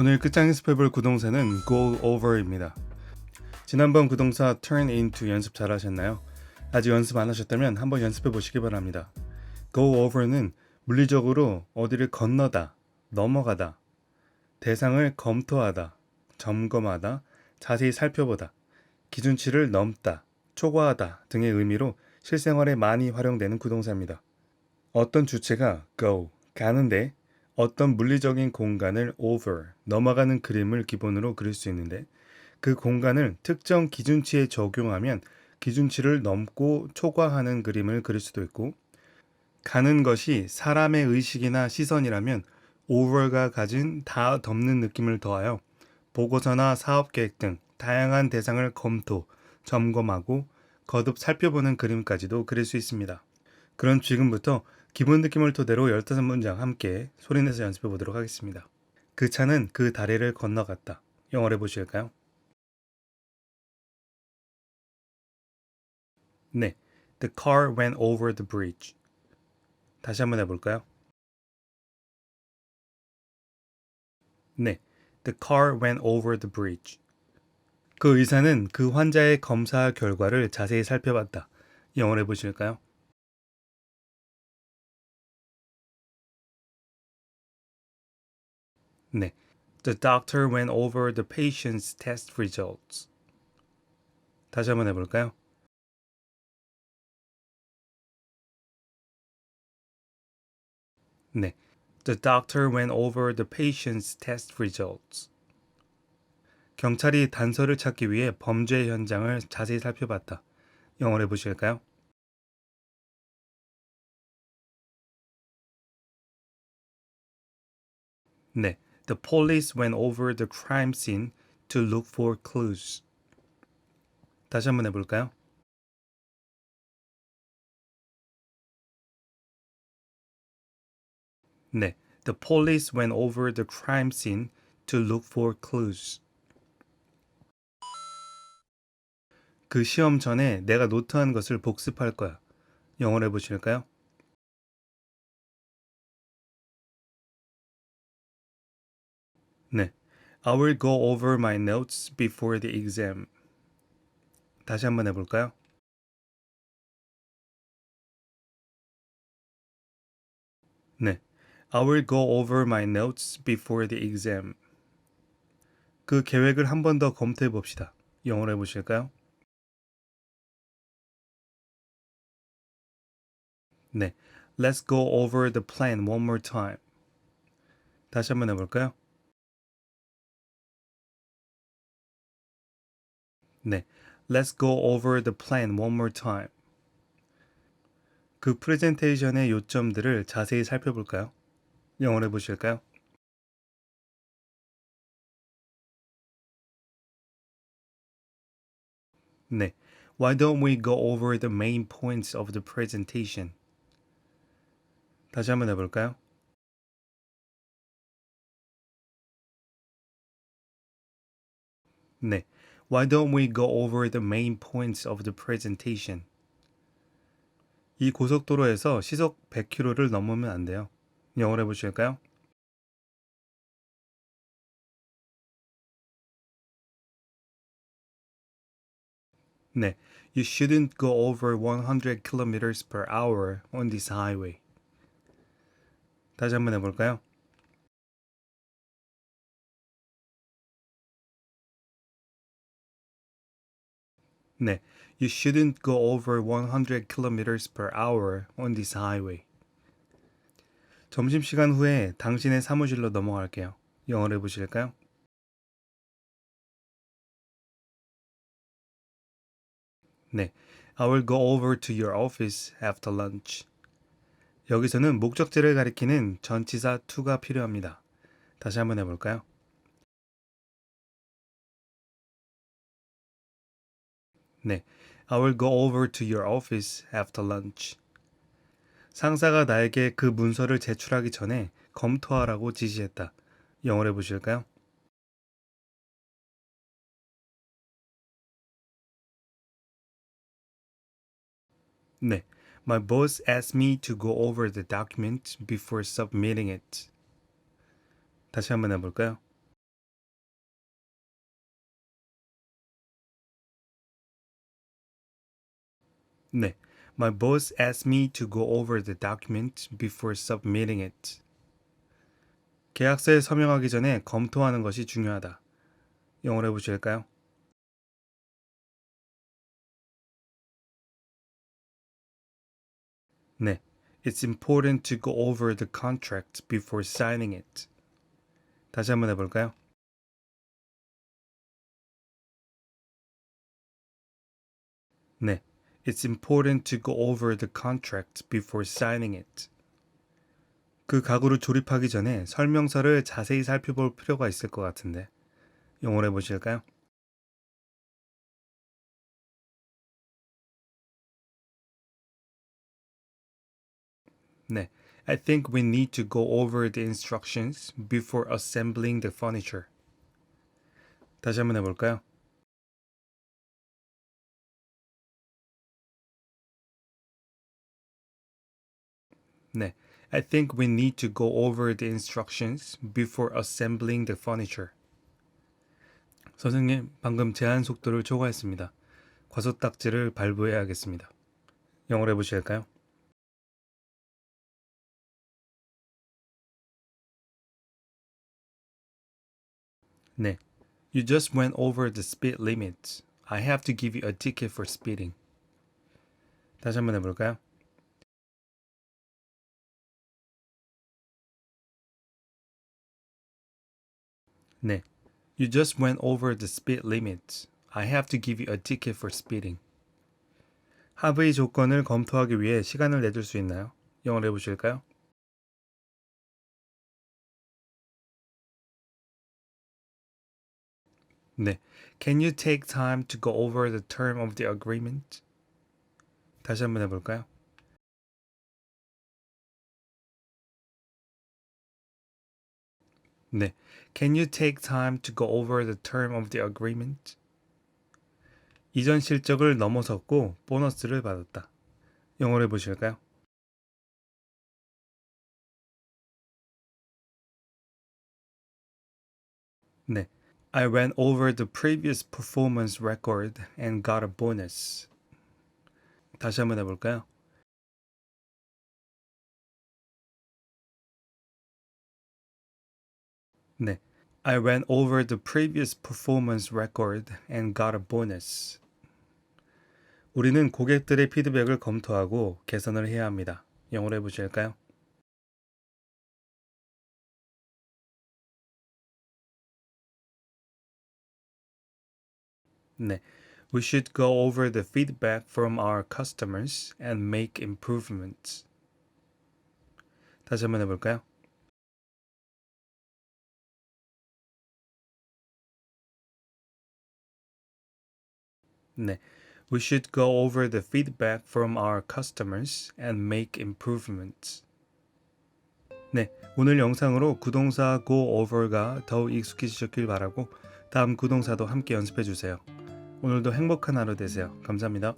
오늘 끝장 연습해볼 구동사는 go over입니다. 지난번 구동사 turn into 연습 잘 하셨나요? 아직 연습 안 하셨다면 한번 연습해 보시기 바랍니다. go over는 물리적으로 어디를 건너다, 넘어가다, 대상을 검토하다, 점검하다, 자세히 살펴보다, 기준치를 넘다, 초과하다 등의 의미로 실생활에 많이 활용되는 구동사입니다. 어떤 주체가 go, 가는데 어떤 물리적인 공간을 over, 넘어가는 그림을 기본으로 그릴 수 있는데 그 공간을 특정 기준치에 적용하면 기준치를 넘고 초과하는 그림을 그릴 수도 있고 가는 것이 사람의 의식이나 시선이라면 over가 가진 다 덮는 느낌을 더하여 보고서나 사업 계획 등 다양한 대상을 검토, 점검하고 거듭 살펴보는 그림까지도 그릴 수 있습니다. 그럼 지금부터 기본 느낌을 토대로 15문장 함께 소리내서 연습해 보도록 하겠습니다. 그 차는 그 다리를 건너갔다. 영어로 해보실까요? 네. The car went over the bridge. 다시 한번 해볼까요? 네. The car went over the bridge. 그 의사는 그 환자의 검사 결과를 자세히 살펴봤다. 영어로 해보실까요? 네. The doctor went over the patient's test results. 다시 한번 해볼까요? 네. The doctor went over the patient's test results. 경찰이 단서를 찾기 위해 범죄 현장을 자세히 살펴봤다. 영어로 해보실까요? 네. The police went over the crime scene to look for clues. 다시 한번 해볼까요? 네. The police went over the crime scene to look for clues. 그 시험 전에 내가 노트한 것을 복습할 거야. 영어로 해보실까요? 네. I will go over my notes before the exam. 다시 한번 해볼까요? 네. I will go over my notes before the exam. 그 계획을 한 번 더 검토해 봅시다. 영어로 해보실까요? 네. Let's go over the plan one more time. 다시 한번 해볼까요? 네. Let's go over the plan one more time. 그 프레젠테이션의 요점들을 자세히 살펴볼까요? 영어로 해보실까요? 네. Why don't we go over the main points of the presentation? 다시 한번 해볼까요? 네. Why don't we go over the main points of the presentation? 이 고속도로에서 시속 100km를 넘으면 안 돼요. 영어로 해보실까요? 네. You shouldn't go over 100 kilometers per hour on this highway. 다시 한번 해볼까요? 네. You shouldn't go over 100 kilometers per hour on this highway. 점심시간 후에 당신의 사무실로 넘어갈게요. 영어로 해보실까요? 네. I will go over to your office after lunch. 여기서는 목적지를 가리키는 전치사 to가 필요합니다. 다시 한번 해볼까요? 네. I will go over to your office after lunch. 상사가 나에게 그 문서를 제출하기 전에 검토하라고 지시했다. 영어로 해보실까요? 네. My boss asked me to go over the document before submitting it. 다시 한번 해볼까요? 네. My boss asked me to go over the document before submitting it. 계약서에 서명하기 전에 검토하는 것이 중요하다. 영어로 해보실까요? 네. It's important to go over the contract before signing it. 다시 한번 해볼까요? 네. It's important to go over the contract before signing it. 그 가구를 조립하기 전에 설명서를 자세히 살펴볼 필요가 있을 것 같은데. 영어로 해보실까요? 네. I think we need to go over the instructions before assembling the furniture. 다시 한번 해볼까요? 네. I think we need to go over the instructions before assembling the furniture. 선생님, 방금 제한 속도를 초과했습니다. 과소딱지를 발부해야겠습니다. 영어로 해보실까요? 네. You just went over the speed limit. I have to give you a ticket for speeding. 다시 한번 해볼까요? 네. You just went over the speed limit. I have to give you a ticket for speeding. 합의 조건을 검토하기 위해 시간을 내줄 수 있나요? 영어로 해보실까요? 네. Can you take time to go over the term of the agreement? 다시 한번 해볼까요? 네. Can you take time to go over the term of the agreement? 이전 실적을 넘어섰고 보너스를 받았다. 영어로 해보실까요? 네. I went over the previous performance record and got a bonus. 다시 한번 해볼까요? 네. I went over the previous performance record and got a bonus. 우리는 고객들의 피드백을 검토하고 개선을 해야 합니다. 영어로 해보실까요? 네. We should go over the feedback from our customers and make improvements. 다시 한번 해볼까요? 네. We should go over the feedback from our customers and make improvements. 네. 오늘 영상으로 구동사 go over가 더욱 익숙해지셨길 바라고 다음 구동사도 함께 연습해 주세요. 오늘도 행복한 하루 되세요. 감사합니다.